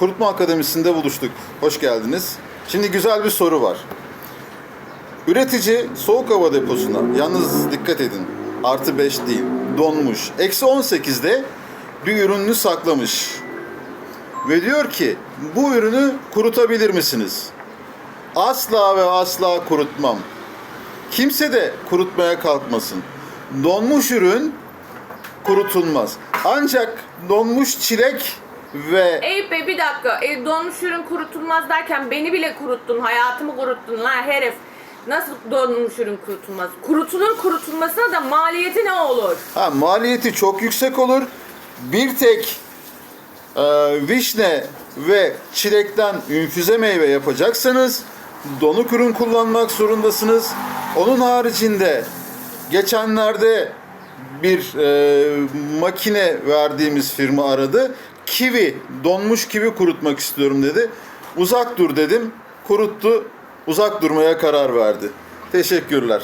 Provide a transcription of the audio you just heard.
Kurutma Akademisi'nde buluştuk. Hoş geldiniz. Şimdi güzel bir soru var. Üretici soğuk hava deposuna, yalnız dikkat edin, artı 5 değil, donmuş. Eksi 18'de bir ürününü saklamış. Ve diyor ki, bu ürünü kurutabilir misiniz? Asla ve asla kurutmam. Kimse de kurutmaya kalkmasın. Donmuş ürün kurutulmaz. Ancak donmuş çilek ve Eyüp Bey bir dakika. E, donmuş ürün kurutulmaz derken beni bile kuruttun. Hayatımı kuruttun lan herif. Nasıl donmuş ürün kurutulmaz? Kurutulur kurutulmasına da maliyeti ne olur? ha, maliyeti çok yüksek olur. Bir tek e, vişne ve çilekten infüze meyve yapacaksanız donuk ürün kullanmak zorundasınız. Onun haricinde geçenlerde bir e, makine verdiğimiz firma aradı. Kivi, donmuş kivi kurutmak istiyorum dedi. Uzak dur dedim. Kuruttu. Uzak durmaya karar verdi. Teşekkürler.